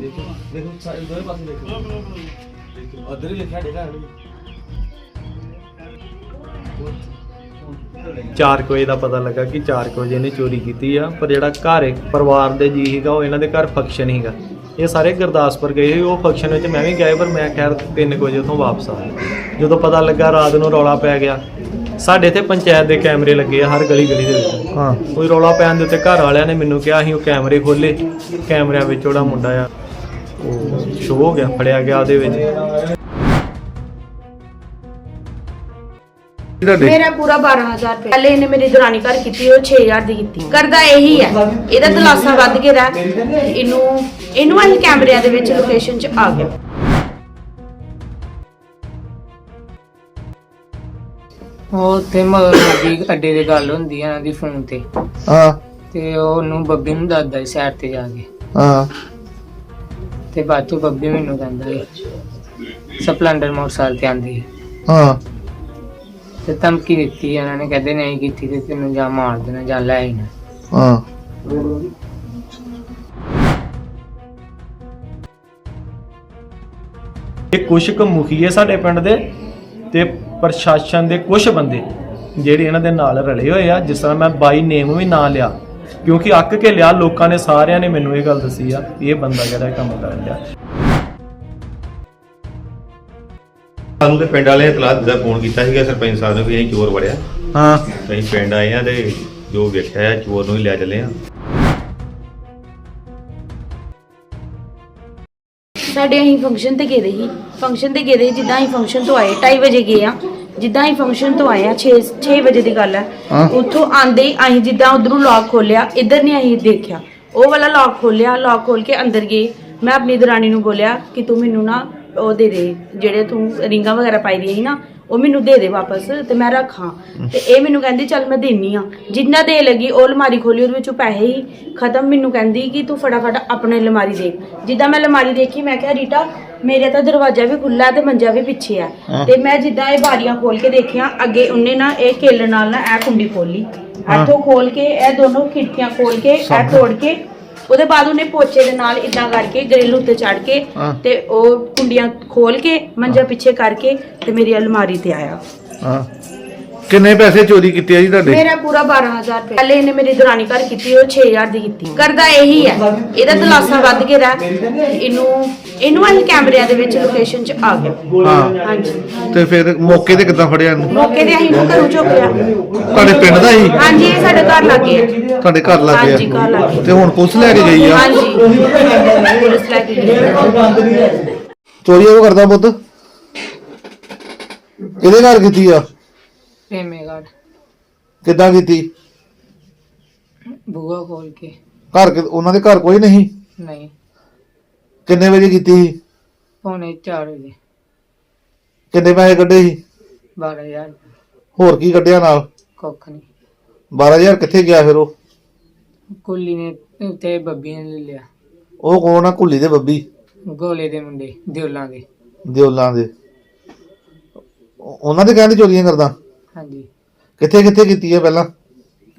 ਦੇਖੋ ਦੇਖੋ ਸਾਰੇ ਦੋਵੇਂ ਪਾਸੇ ਦੇਖੋ। ਦੇਖੋ ਉਧਰ ਵੀ ਦੇਖਿਆ ਡੇਗਾ 4 ਵਜੇ ਦਾ ਪਤਾ ਲੱਗਾ ਕਿ 4 ਵਜੇ ਇਹਨੇ ਚੋਰੀ ਕੀਤੀ ਆ ਪਰ ਜਿਹੜਾ ਘਰ ਇੱਕ ਪਰਿਵਾਰ ਦੇ ਜੀ ਸੀਗਾ ਉਹ ਇਹਨਾਂ ਦੇ ਘਰ ਫੰਕਸ਼ਨ ਸੀਗਾ। ਇਹ ਸਾਰੇ ਗੁਰਦਾਸਪੁਰ ਗਏ ਸੀ ਉਹ ਫੰਕਸ਼ਨ ਵਿੱਚ ਮੈਂ ਵੀ ਗਿਆ ਪਰ ਮੈਂ ਖੈਰ 3 ਵਜੇ ਉੱਥੋਂ ਵਾਪਸ ਆ ਗਿਆ। ਜਦੋਂ ਪਤਾ ਲੱਗਾ ਰਾਤ ਨੂੰ ਰੌਲਾ ਪੈ ਗਿਆ ਸਾਡੇ ਇੱਥੇ ਪੰਚਾਇਤ ਦੇ ਕੈਮਰੇ ਲੱਗੇ ਆ ਹਰ ਗਲੀ ਗਲੀ ਦੇ ਵਿੱਚ। ਹਾਂ। ਕੋਈ ਰੌਲਾ ਪੈਣ ਦੇ ਉੱਤੇ ਘਰ ਵਾਲਿਆਂ ਨੇ ਮੈਨੂੰ ਕਿਹਾ ਅਸੀਂ ਉਹ ਕੈਮਰੇ ਖੋਲੇ ਕੈਮਰਿਆਂ ਵਿੱਚ ਉਹਦਾ ਮੁੰਡਾ ਆ। ਉਹ ਸ਼ੋ ਹੋ ਗਿਆ ਫੜਿਆ ਗਿਆ ਉਹਦੇ ਵਿੱਚ। ਮੇਰਾ ਪੂਰਾ 12000 ਰੁਪਏ ਪਹਿਲੇ ਇਹਨੇ ਮੇਰੀ ਦਰਾਨੀ ਘਰ ਕੀਤੀ ਉਹ 6000 ਦੀ ਕੀਤੀ। ਕਰਦਾ ਇਹੀ ਹੈ। ਇਹਦਾ ਦਲਾਸਾ ਵੱਧ ਕੇ ਦਾ ਇਹਨੂੰ ਇਹਨੂੰ ਅਸੀਂ ਕੈਮਰਿਆਂ ਦੇ ਵਿੱਚ ਲੋਕੇਸ਼ਨ 'ਚ ਆ ਗਿਆ ਉਹ ਤੇ ਮਗਰ ਲੱਗੀ ਅੱਡੇ ਦੀ ਗੱਲ ਹੁੰਦੀ ਆ ਇਹਨਾਂ ਦੀ ਫੋਨ ਤੇ। ਹਾਂ। ਤੇ ਉਹ ਉਹਨੂੰ ਬੱਬੀ ਨੂੰ ਦੱਸਦਾ ਸੀ ਸਾਈਡ ਤੇ ਜਾ ਕੇ। ਹਾਂ। ਤੇ ਬਾਅਦ ਚੋਂ ਬੱਬੀ ਮੈਨੂੰ ਕਹਿੰਦਾ ਸੀ ਸਪਲੈਂਡਰ ਮੋਟਰਸਾਈਕਲ ਤੇ ਆਂਦੀ ਹੈ। ਹਾਂ। ਤੇ ਧਮਕੀ ਦਿੱਤੀ ਇਹਨਾਂ ਨੇ ਕਹਿੰਦੇ ਨਹੀਂ ਕੀਤੀ ਤੇ ਤੈਨੂੰ ਜਾਂ ਮਾਰ ਦੇਣਾ ਜਾਂ ਲੈ ਆਈਣਾ ਹਾਂ। ਇਹ ਕੁਛ ਕੁ ਮੁਖੀਏ ਸਾਡੇ ਪਿੰਡ ਦੇ ਤੇ ਪ੍ਰਸ਼ਾਸਨ ਦੇ ਕੁਝ ਬੰਦੇ ਜਿਹੜੇ ਇਹਨਾਂ ਦੇ ਨਾਲ ਰਲੇ ਹੋਏ ਆ। ਜਿਸ ਤਰ੍ਹਾਂ ਮੈਂ ਬਾਈ ਨੇਮ ਵੀ ਨਾਂ ਲਿਆ। ਕਿਉਂਕਿ ਅੱਕ ਕੇ ਲਿਆ ਲੋਕਾਂ ਨੇ ਸਾਰਿਆਂ ਨੇ ਮੈਨੂੰ ਇਹ ਗੱਲ ਦੱਸੀ ਆ ਇਹ ਬੰਦਾ ਜਿਹੜਾ ਇਹ ਕੰਮ ਕਰ ਰਿਹਾ। ਸਾਨੂੰ ਤੇ ਪਿੰਡ ਵਾਲਿਆਂ ਨੇ ਇਤਲਾਹ ਦਿੱਤਾ ਫੋਨ ਕੀਤਾ ਸੀਗਾ ਸਰਪੰਚ ਸਾਹਿਬ ਨੇ ਵੀ ਅਸੀਂ ਚੋਰ ਵੜਿਆ। ਹਾਂ। ਅਸੀਂ ਪਿੰਡ ਆਏ ਆ ਤੇ ਜੋ ਵੇਖਿਆ ਆ ਚੋਰ ਨੂੰ ਹੀ ਲੈ ਚੱਲੇ ਆ। ਸਾਡੇ ਅਸੀਂ ਫੰਕਸ਼ਨ ਤੇ ਗਏ ਦੇ ਸੀ। ਫੰਕਸ਼ਨ ਤੇ ਗਏ ਦੇ ਸੀ, ਜਿੱਦਾਂ ਅਸੀਂ ਫੰਕਸ਼ਨ ਤੋਂ ਆਏ 2:30 ਵਜੇ ਗਏ ਆ। ਜਿੱਦਾਂ ਅਸੀਂ ਫੰਕਸ਼ਨ ਤੋਂ ਆਏ ਆ 6 6 ਵਜੇ ਦੀ ਗੱਲ ਹੈ ਹਾਂ। ਉੱਥੋਂ ਆਂਦੇ ਹੀ ਅਸੀਂ ਜਿੱਦਾਂ ਉਧਰੋਂ ਲੌਕ ਖੋਲਿਆ ਇੱਧਰ ਨਹੀਂ ਅਸੀਂ ਦੇਖਿਆ। ਉਹ ਵਾਲਾ ਲੌਕ ਖੋਲਿਆ ਲੌਕ ਖੋਲ ਕੇ ਅੰਦਰ ਗਏ। ਮੈਂ ਆਪਣੀ ਦਰਾਣੀ ਨੂੰ ਬੋਲਿਆ ਕਿ ਤੂੰ ਮੈਨੂੰ ਨਾ ਉਹ ਦੇ ਦੇ ਜਿਹੜੇ ਤੂੰ ਰਿੰਗਾਂ ਵਗੈਰਾ ਪਾਈ ਦੀਆਂ ਸੀ ਨਾ ਉਹ ਮੈਨੂੰ ਦੇ ਦੇ ਵਾਪਸ ਤੇ ਮੈਂ ਰੱਖਾਂ। ਤੇ ਇਹ ਮੈਨੂੰ ਕਹਿੰਦੀ ਚੱਲ ਮੈਂ ਦੇਨੀ ਆ। ਜਿੰਨਾ ਦੇ ਲੱਗੀ ਉਹ ਅਲਮਾਰੀ ਖੋਲੀ ਉਹਦੇ ਵਿੱਚੋਂ ਪੈਸੇ ਹੀ ਖਤਮ। ਮੈਨੂੰ ਕਹਿੰਦੀ ਕਿ ਤੂੰ ਫਟਾਫਟ ਆਪਣੇ ਅਲਮਾਰੀ ਦੇਖ। ਜਿੱਦਾਂ ਮੈਂ ਅਲਮਾਰੀ ਦੇਖੀ ਮੈਂ ਕਿਹਾ ਰੀਟਾ ਮੇਰੇ ਤਾਂ ਦਰਵਾਜ਼ਾ ਵੀ ਖੁੱਲਾ ਤੇ ਮੰਜਾ ਵੀ ਪਿੱਛੇ ਆ ਤੇ ਮੈਂ ਜਿੱਦਾਂ ਇਹ ਬਾਰੀਆਂ ਖੋਲ ਕੇ ਦੇਖਿਆ ਅੱਗੇ ਉਹਨੇ ਨਾ ਇਹ ਕੇਲ ਨਾਲ ਨਾ ਇਹ ਕੁੰਡੀ ਖੋਲੀ ਇੱਥੋਂ ਖੋਲ ਕੇ ਇਹ ਦੋਨੋਂ ਖਿੜਕੀਆਂ ਖੋਲ ਕੇ ਇਹ ਤੋੜ ਕੇ ਉਹਦੇ ਬਾਅਦ ਉਹਨੇ ਪੋਚੇ ਦੇ ਨਾਲ ਇਦਾਂ ਕਰਕੇ ਗ੍ਰਿਲ ਉੱਤੇ ਚੜ ਕੇ ਹਾਂ। ਤੇ ਉਹ ਕੁੰਡੀਆਂ ਖੋਲ ਕੇ ਮੰਜਾ ਪਿੱਛੇ ਕਰਕੇ ਤੇ ਮੇਰੀ ਅਲਮਾਰੀ ਤੇ ਆਇਆ। ਹਾਂ। ਕਿੰਨੇ ਪੈਸੇ ਚੋਰੀ ਕੀਤੇ ਆ ਜੀ ਤੁਹਾਡੇ? ਮੇਰਾ ਪੂਰਾ 12000 ਰੁਪਏ। ਪਹਿਲੇ ਇਹਨੇ ਮੇਰੀ ਦਰਾਨੀ ਘਰ ਕੀਤੀ ਉਹ 6000 ਦੀ ਕੀਤੀ। ਕਰਦਾ ਇਹੀ ਹੈ। ਇਹਦਾ ਦਲਾਸਾ ਵੱਧ ਕੇ ਦਾ ਇਹਨੂੰ ਇਹਨੂੰ ਅਸੀਂ ਕੈਮਰਿਆਂ ਦੇ ਵਿੱਚ ਲੋਕੇਸ਼ਨ 'ਚ ਆ ਗਿਆ ਹਾਂ। ਹਾਂਜੀ। ਤੇ ਫਿਰ ਮੌਕੇ ਤੇ ਕਿੱਦਾਂ ਫੜਿਆ ਇਹਨੂੰ? ਮੌਕੇ ਤੇ ਅਸੀਂ ਇਹਨੂੰ ਘਰੋਂ ਚੁੱਕ ਲਿਆ। ਤੁਹਾਡੇ ਪਿੰਡ ਦਾ ਹੀ? ਹਾਂਜੀ ਇਹ ਸਾਡੇ ਘਰ ਲੱਗੇ ਆ ਤੁਹਾਡੇ ਘਰ ਲੱਗ ਗਿਆ ਹਾਂਜੀ ਘਰ ਲੱਗੇ। ਤੇ ਹੁਣ ਪੁਲਿਸ ਲੈ ਕੇ ਗਈ ਆ? ਹਾਂਜੀ। ਪੁਲਿਸ ਲੈ ਕੇ ਗਈ ਚੋਰੀ ਉਹ ਕਰਦਾ ਪੁੱਤ? ਕਿਹਦੇ ਘਰ ਕੀਤੀ ਆ? ਪ੍ਰੇਮੇਗੜ ਕਿੱਦਾਂ ਕੀਤੀ? ਬੂਹਾ ਖੋਲ ਕੇ। ਘਰ ਕਿ- ਉਹਨਾਂ ਦੇ ਘਰ ਕੋਈ ਨਹੀਂ? ਨਹੀਂ। ਕਿੰਨੇ ਵਜੇ ਕੀਤੀ ਸੀ? ਪੌਣੇ 4 ਵਜੇ। ਕਿੰਨੇ ਪੈਸੇ ਕੱਢੇ ਸੀ? 12000 ਹੋਰ ਕੀ ਕੱਢਿਆ ਨਾਲ? ਕੁੱਖ ਨਹੀਂ। 12000 ਕਿੱਥੇ ਗਿਆ ਫਿਰ ਉਹ? ਕੁੱਲੀ ਨੇ ਤੇ ਬੱਬੀ ਨੇ ਲੈ ਲਿਆ। ਉਹ ਕੌਣ ਆ ਕੁੱਲੀ ਦੇ ਬੱਬੀ? ਗੋਲੇ ਦੇ ਮੁੰਡੇ ਦਿਉਲਾਂ ਦੇ। ਦਿਉਲਾਂ ਦੇ। ਉਹ- ਉਹਨਾਂ ਦੇ ਕਹਿੰਦੇ ਚੋਰੀਆਂ ਕਰਦਾ? ਹਾਂਜੀ। ਕਿੱਥੇ ਕਿੱਥੇ ਕੀਤੀ ਹੈ ਪਹਿਲਾਂ?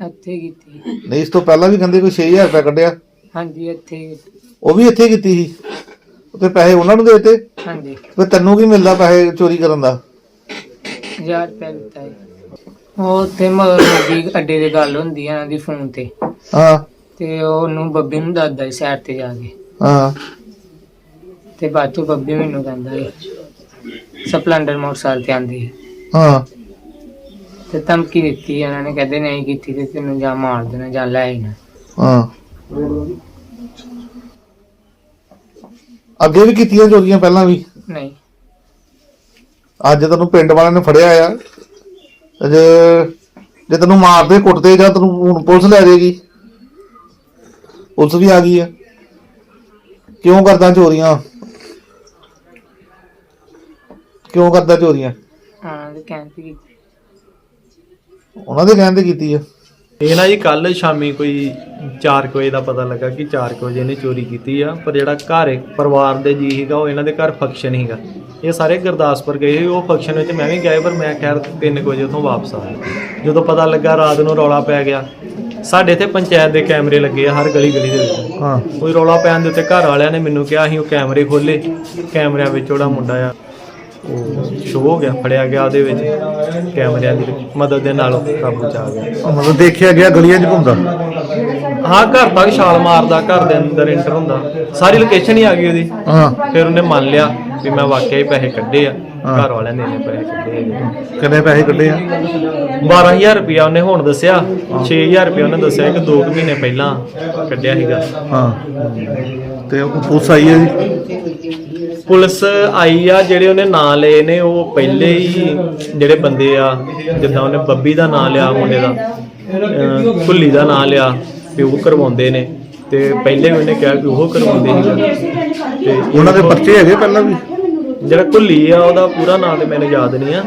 ਇੱਥੇ ਕੀਤੀ। ਨਹੀਂ ਇਸ ਤੋਂ ਪਹਿਲਾਂ ਵੀ ਕਹਿੰਦੇ ਕੋਈ 6000 ਰੁਪਏ ਕੱਢਿਆ। ਹਾਂਜੀ ਇੱਥੇ ਉਹ ਵੀ ਇੱਥੇ ਕੀਤੀ ਸੀ। ਤੇ ਪੈਸੇ ਉਹਨਾਂ ਨੂੰ ਦੇਤੇ? ਹਾਂਜੀ। ਫਿਰ ਤੈਨੂੰ ਕੀ ਮਿਲਦਾ ਪੈਸੇ ਚੋਰੀ ਕਰਨ ਦਾ? 1000 ਰੁਪਏ ਦਿੱਤਾ ਹੈ ਉਹ ਤੇ ਮਗਰ ਅੱਡੇ ਦੀ ਗੱਲ ਹੁੰਦੀ ਆ ਇਹਨਾਂ ਦੀ ਫੋਨ ਤੇ। ਹਾਂ। ਤੇ ਉਹ ਉਹਨੂੰ ਬੱਬੀ ਨੂੰ ਦੱਸਦਾ ਸੀ ਸਾਈਡ ਤੇ ਜਾ ਕੇ। ਹਾਂ। ਤੇ ਬਾਅਦ ਚੋਂ ਬੱਬੀ ਮੈਨੂੰ ਕਹਿੰਦਾ ਸੀ ਸਪਲੈਂਡਰ ਮੋਟਰਸਾਈਕਲ ਤੇ ਆਂਦੀ ਹੈ। ਹਾਂ। ਤੇ ਧਮਕੀ ਦਿੱਤੀ ਇਹਨਾਂ ਨੇ ਕਹਿੰਦੇ ਨਹੀਂ ਕੀਤੀ ਤੇ ਤੈਨੂੰ ਜਾਂ ਮਾਰ ਦੇਣਾ ਜਾਂ ਲੈ ਆਈਣਾ ਹਾਂ। ਅੱਗੇ ਵੀ ਕੀਤੀਆਂ ਚੋਰੀਆਂ ਪਹਿਲਾਂ ਵੀ? ਨਹੀਂ। ਅੱਜ ਤੈਨੂੰ ਪਿੰਡ ਵਾਲਿਆਂ ਨੇ ਫੜਿਆ ਆ। ਤੇ ਜੇ ਜੇ ਤੈਨੂੰ ਮਾਰਦੇ ਕੁੱਟਦੇ ਜਾਂ ਤੈਨੂੰ ਹੁਣ ਪੁਲਿਸ ਲੈ ਜਾਏਗੀ। ਪੁਲਿਸ ਵੀ ਆ ਗਈ ਆ। ਕਿਉਂ ਕਰਦਾ ਚੋਰੀਆਂ? ਕਿਉਂ ਕਰਦਾ ਚੋਰੀਆਂ? ਹਾਂ ਤੇ ਕਹਿੰਦੀ ਕੀਤੀ ਉਹਨਾਂ ਦੇ ਕਹਿਣ ਤੇ ਕੀਤੀ ਆ। ਇਹ ਨਾ ਜੀ ਕੱਲ ਸ਼ਾਮੀ ਕੋਈ 4 ਵਜੇ ਦਾ ਪਤਾ ਲੱਗਾ ਕਿ 4 ਵਜੇ ਇਹਨੇ ਚੋਰੀ ਕੀਤੀ ਆ ਪਰ ਜਿਹੜਾ ਘਰ ਇੱਕ ਪਰਿਵਾਰ ਦੇ ਜੀ ਸੀਗਾ ਉਹ ਇਹਨਾਂ ਦੇ ਘਰ ਫੰਕਸ਼ਨ ਸੀਗਾ। ਇਹ ਸਾਰੇ ਗੁਰਦਾਸਪੁਰ ਗਏ ਸੀ ਉਹ ਫੰਕਸ਼ਨ ਵਿੱਚ ਮੈਂ ਵੀ ਗਿਆ ਸੀ, ਪਰ ਮੈਂ ਖੈਰ 3 ਵਜੇ ਉੱਥੋਂ ਵਾਪਸ ਆ ਗਿਆ। ਜਦੋਂ ਪਤਾ ਲੱਗਾ ਰਾਤ ਨੂੰ ਰੌਲਾ ਪੈ ਗਿਆ ਸਾਡੇ ਇੱਥੇ ਪੰਚਾਇਤ ਦੇ ਕੈਮਰੇ ਲੱਗੇ ਆ ਹਰ ਗਲੀ ਗਲੀ ਦੇ ਵਿੱਚ। ਹਾਂ। ਕੋਈ ਰੌਲਾ ਪੈਣ ਦੇ ਉੱਤੇ ਘਰ ਵਾਲਿਆਂ ਨੇ ਮੈਨੂੰ ਕਿਹਾ ਅਸੀਂ ਉਹ ਕੈਮਰੇ ਖੋਲੇ ਕੈਮਰਿਆਂ ਵਿੱਚ ਉਹਦਾ ਮੁੰਡਾ ਆ। ਉਹ ਸ਼ੋ ਹੋ ਗਿਆ ਫੜਿਆ ਗਿਆ ਉਹਦੇ ਵਿੱਚ ਕੈਮਰਿਆਂ ਦੀ ਮਦਦ ਦੇ ਨਾਲ ਕਾਬੂ ਚ ਆ ਗਿਆ। ਮਤਲਬ ਦੇਖਿਆ ਗਿਆ ਗਲੀਆਂ 'ਚ ਘੁੰਮਦਾ? ਹਾਂ ਘਰ ਤੱਕ ਛਾਲ ਮਾਰਦਾ ਘਰ ਦੇ ਅੰਦਰ ਇੰਟਰ ਹੁੰਦਾ। ਸਾਰੀ ਲੋਕੇਸ਼ਨ ਹੀ ਆ ਗਈ ਉਹਦੀ। ਹਾਂ। ਫਿਰ ਉਹਨੇ ਮੰਨ ਲਿਆ ਵੀ ਮੈਂ ਵਾਕਿਆ ਹੀ ਪੈਸੇ ਕੱਢੇ ਆ। ਘਰ ਵਾਲਿਆਂ ਨੇ ਇੰਨੇ ਪੈਸੇ ਕੱਢੇ ਹੈਗੇ। ਕਿੰਨੇ ਪੈਸੇ ਕੱਢੇ ਆ? 12000 ਰੁਪਇਆ ਉਹਨੇ ਹੁਣ ਦੱਸਿਆ। 6000 ਰੁਪਇਆ ਉਹਨੇ ਦੱਸਿਆ ਕਿ 2 ਮਹੀਨੇ ਪਹਿਲਾਂ ਕੱਢਿਆ ਸੀਗਾ। ਹਾਂ। ਤੇ ਉਹ ਪੁਲਿਸ ਆਈ ਹੈ ਜੀ? ਪੁਲਿਸ ਆਈ ਆ ਜਿਹੜੇ ਉਹਨੇ ਨਾਂ ਲਏ ਨੇ ਉਹ ਪਹਿਲੇ ਹੀ ਜਿਹੜੇ ਬੰਦੇ ਆ ਜਿੱਦਾਂ ਉਹਨੇ ਬੱਬੀ ਦਾ ਨਾਂ ਲਿਆ ਮੁੰਡੇ ਦਾ ਅਹ ਭੁੱਲੀ ਦਾ ਨਾਂ ਲਿਆ ਵੀ ਉਹ ਕਰਵਾਉਂਦੇ ਨੇ ਤੇ ਪਹਿਲੇ ਵੀ ਉਹਨੇ ਕਿਹਾ ਕਿ ਉਹ ਕਰਵਾਉਂਦੇ ਸੀਗੇ ਤੇ ਉਹਨਾਂ ਦੇ ਪਰਚੇ ਹੈਗੇ ਪਹਿਲਾਂ ਵੀ? ਜਿਹੜਾ ਕੁੱਲੀ ਆ ਉਹਦਾ ਪੂਰਾ ਨਾਮ ਤੇ ਮੈਨੂੰ ਯਾਦ ਨਹੀਂ ਆ।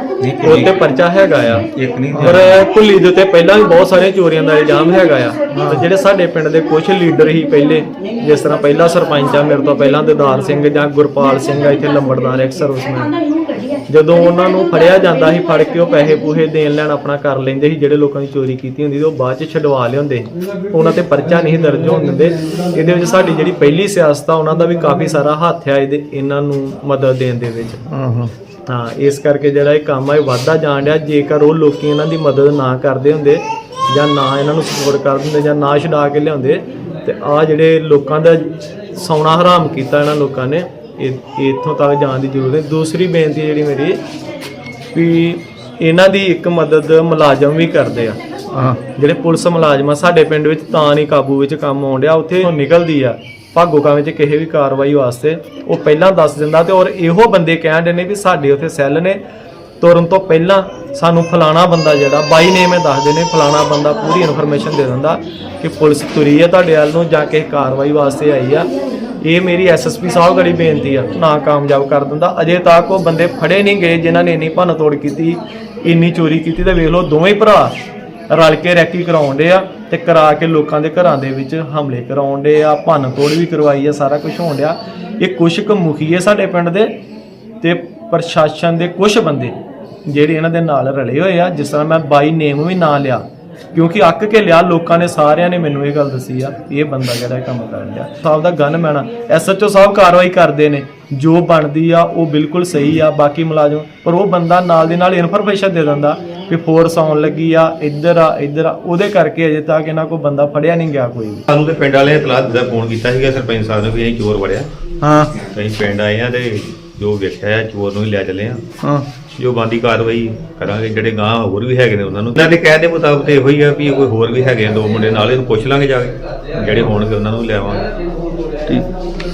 ਉਹ ਤੇ ਪਰਚਾ ਹੈਗਾ ਆ। ਇੱਕ ਨਹੀਂ ਪਰ ਕੁੱਲੀ ਦੇ ਉੱਤੇ ਪਹਿਲਾਂ ਵੀ ਬਹੁਤ ਸਾਰੀਆਂ ਚੋਰੀਆਂ ਦਾ ਇਲਜ਼ਾਮ ਹੈਗਾ ਆ। ਤੇ ਜਿਹੜੇ ਸਾਡੇ ਪਿੰਡ ਦੇ ਕੁਝ ਲੀਡਰ ਹੀ ਪਹਿਲੇ ਜਿਸ ਤਰ੍ਹਾਂ ਪਹਿਲਾ ਸਰਪੰਚ ਆ ਮੇਰੇ ਤੋਂ ਪਹਿਲਾਂ ਦਿਦਾਰ ਸਿੰਘ ਜਾਂ ਗੁਰਪਾਲ ਸਿੰਘ ਆ ਇੱਥੇ ਲੰਬੜਦਾਰ ਐਕਸਰ ਸਰਵਿਸਮੈਨ। ਜਦੋਂ ਉਹਨਾਂ ਨੂੰ ਫੜਿਆ ਜਾਂਦਾ ਸੀ ਫੜ ਕੇ ਉਹ ਪੈਸੇ ਪੂਹੇ ਦੇਣ ਲੈਣ ਆਪਣਾ ਕਰ ਲੈਂਦੇ ਸੀ ਜਿਹੜੇ ਲੋਕਾਂ ਦੀ ਚੋਰੀ ਕੀਤੀ ਹੁੰਦੀ ਸੀ ਉਹ ਬਾਅਦ ਚ ਛਡਵਾ ਲਿਆਉਂਦੇ ਸੀ। ਉਹਨਾਂ ਤੇ ਪਰਚਾ ਨਹੀਂ ਦਰਜ ਹੋਣ ਦਿੰਦੇ। ਇਹਦੇ ਵਿੱਚ ਸਾਡੀ ਜਿਹੜੀ ਪਹਿਲੀ ਸਿਆਸਤ ਆ ਉਹਨਾਂ ਦਾ ਵੀ ਕਾਫੀ ਸਾਰਾ ਹੱਥ ਆ ਇਹਦੇ ਇਹਨਾਂ ਨੂੰ ਮਦਦ ਦੇਣ ਦੇ ਵਿੱਚ। ਹਾਂ ਹਾਂ ਹਾਂ ਇਸ ਕਰਕੇ ਜਿਹੜਾ ਇਹ ਕੰਮ ਆ ਇਹ ਵੱਧਦਾ ਜਾਣ ਡਿਆ। ਜੇਕਰ ਉਹ ਲੋਕੀ ਇਹਨਾਂ ਦੀ ਮਦਦ ਨਾ ਕਰਦੇ ਹੁੰਦੇ ਜਾਂ ਨਾ ਇਹਨਾਂ ਨੂੰ ਸਪੋਰਟ ਕਰਦੇ ਹੁੰਦੇ ਜਾਂ ਨਾ ਛਡਾ ਕੇ ਲਿਆਉਂਦੇ ਤੇ ਆ ਜਿਹੜੇ ਲੋਕਾਂ ਦਾ ਸੌਣਾ ਹਰਾਮ ਕੀਤਾ ਇਹਨਾਂ ਲੋਕਾਂ ਨੇ ਇਹ ਇੱਥੋਂ ਤੱਕ ਜਾਣ ਦੀ ਜ਼ਰੂਰਤ ਹੈ। ਦੂਸਰੀ ਬੇਨਤੀ ਜਿਹੜੀ ਮੇਰੀ ਵੀ ਇਹਨਾਂ ਦੀ ਇੱਕ ਮਦਦ ਮੁਲਾਜ਼ਮ ਵੀ ਕਰਦੇ ਆ। ਹਾਂ। ਜਿਹੜੇ ਪੁਲਿਸ ਮੁਲਾਜ਼ਮ ਆ ਸਾਡੇ ਪਿੰਡ ਵਿੱਚ ਤਾਂ ਨਹੀਂ ਕਾਬੂ ਵਿੱਚ ਕੰਮ ਆਉਣ ਡਿਆ। ਉੱਥੇ ਉਹ ਨਿਕਲਦੀ ਆ। ਭਾਗੋਕਾਂ ਵਿੱਚ ਕਿਸੇ ਵੀ ਕਾਰਵਾਈ ਵਾਸਤੇ ਉਹ ਪਹਿਲਾਂ ਦੱਸ ਦਿੰਦਾ ਤੇ ਔਰ ਇਹੋ ਬੰਦੇ ਕਹਿੰਦੇ ਨੇ ਵੀ ਸਾਡੇ ਉੱਥੇ ਸੈੱਲ ਨੇ। ਤੁਰਨ ਤੋਂ ਪਹਿਲਾਂ ਸਾਨੂੰ ਫਲਾਣਾ ਬੰਦਾ ਜਿਹੜਾ ਬਾਈ ਨੇਮ ਇਹ ਦੱਸਦੇ ਨੇ ਫਲਾਣਾ ਬੰਦਾ ਪੂਰੀ ਇਨਫੋਰਮੇਸ਼ਨ ਦੇ ਦਿੰਦਾ ਕਿ ਪੁਲਿਸ ਤੁਰੀ ਹੈ ਤੁਹਾਡੇ ਵੱਲ ਨੂੰ ਜਾਂ ਕਿਸੇ ਕਾਰਵਾਈ ਵਾਸਤੇ ਆਈ ਆ। ਇਹ ਮੇਰੀ ਐਸਐਸਪੀ ਸਾਹਿਬ ਗੜੀ ਬੇਨਤੀ ਆ, ਨਾ ਕਾਮਯਾਬ ਕਰ ਦਿੰਦਾ। ਅਜੇ ਤੱਕ ਉਹ ਬੰਦੇ ਫੜੇ ਨਹੀਂ ਗਏ ਜਿਨ੍ਹਾਂ ਨੇ ਇੰਨੀ ਭੰਨ ਤੋੜ ਕੀਤੀ, ਇੰਨੀ ਚੋਰੀ ਕੀਤੀ ਤੇ ਵੇਖ ਲਓ ਦੋਵੇਂ ਭਰਾ ਰਲ ਕੇ ਰੈਕੀ ਕਰਾਉਣ ਡੇ ਆ ਤੇ ਕਰਾ ਕੇ ਲੋਕਾਂ ਦੇ ਘਰਾਂ ਦੇ ਵਿੱਚ ਹਮਲੇ ਕਰਾਉਣ ਡੇ ਆ ਭੰਨ ਤੋੜ ਵੀ ਕਰਵਾਈ ਆ, ਸਾਰਾ ਕੁਝ ਹੋਣ ਡਿਆ। ਇਹ ਕੁਛ ਕੁ ਮੁਖੀਏ ਸਾਡੇ ਪਿੰਡ ਦੇ ਤੇ ਪ੍ਰਸ਼ਾਸਨ ਦੇ ਕੁਝ ਬੰਦੇ ਜਿਹੜੇ ਇਹਨਾਂ ਦੇ ਨਾਲ ਰਲੇ ਹੋਏ ਆ, ਜਿਸ ਤਰ੍ਹਾਂ ਮੈਂ ਬਾਈ ਨੇਮ ਵੀ ਨਾਂ ਲਿਆ। ਕਿਉਂਕਿ ਅੱਕ ਕੇ ਲਿਆ ਲੋਕਾਂ ਨੇ ਸਾਰਿਆਂ ਨੇ ਮੈਨੂੰ ਇਹ ਗੱਲ ਦੱਸੀ ਆ ਇਹ ਬੰਦਾ ਜਿਹੜਾ ਇਹ ਕੰਮ ਕਰਨ ਡਿਆ। ਸਾਹਿਬ ਦਾ ਗਨ ਮੈਣਾ ਐਸਐਚਓ ਸਾਹਿਬ ਕਾਰਵਾਈ ਕਰਦੇ ਨੇ ਜੋ ਬਣਦੀ ਆ ਉਹ ਬਿਲਕੁਲ ਸਹੀ ਆ ਬਾਕੀ ਮੁਲਾਜ਼ਮ ਪਰ ਉਹ ਬੰਦਾ ਨਾਲ ਦੇ ਨਾਲ ਇਨਫੋਰਮੇਸ਼ਨ ਦੇ ਦਿੰਦਾ ਕਿ ਫੋਰਸ ਆਉਣ ਲੱਗੀ ਆ ਇੱਧਰ ਆ ਇੱਧਰ ਆ ਉਹਦੇ ਕਰਕੇ ਅਜੇ ਤੱਕ ਇਹਨਾਂ ਕੋਈ ਬੰਦਾ ਫੜਿਆ ਨਹੀਂ ਗਿਆ ਕੋਈ ਵੀ। ਸਾਨੂੰ ਤੇ ਪਿੰਡ ਵਾਲਿਆਂ ਨੇ ਇਤਲਾਹ ਦਿੱਤਾ ਫੋਨ ਕੀਤਾ ਸੀਗਾ ਸਰਪੰਚ ਸਾਹਿਬ ਨੇ ਵੀ ਅਸੀਂ ਚੋਰ ਵੜਿਆ। ਹਾਂ। ਅਸੀਂ ਪਿੰਡ ਆਏ ਆ ਤੇ ਜੋ ਵੇਖਿਆ ਆ ਚੋਰ ਨੂੰ ਹੀ ਲੈ ਚੱਲੇ ਆ ਹਾਂ। ਜੋ ਬੰਦੀ ਕਾਰਵਾਈ ਕਰਾਂਗੇ ਜਿਹੜੇ ਗਾਂ ਹੋਰ ਵੀ ਹੈਗੇ ਨੇ ਉਹਨਾਂ ਨੂੰ। ਉਹਨਾਂ ਦੇ ਕਹਿਣ ਦੇ ਮੁਤਾਬਕ ਤੇ ਇਹੋ ਹੀ ਆ ਵੀ ਕੋਈ ਹੋਰ ਵੀ ਹੈਗੇ ਆ ਦੋ ਮੁੰਡੇ ਨਾਲ ਇਹਨੂੰ ਪੁੱਛ ਲਾਂਗੇ ਜਾ ਕੇ ਜਿਹੜੇ ਹੋਣਗੇ ਉਹਨਾਂ ਨੂੰ ਲੈ ਆਵਾਂਗੇ। ਠੀਕ।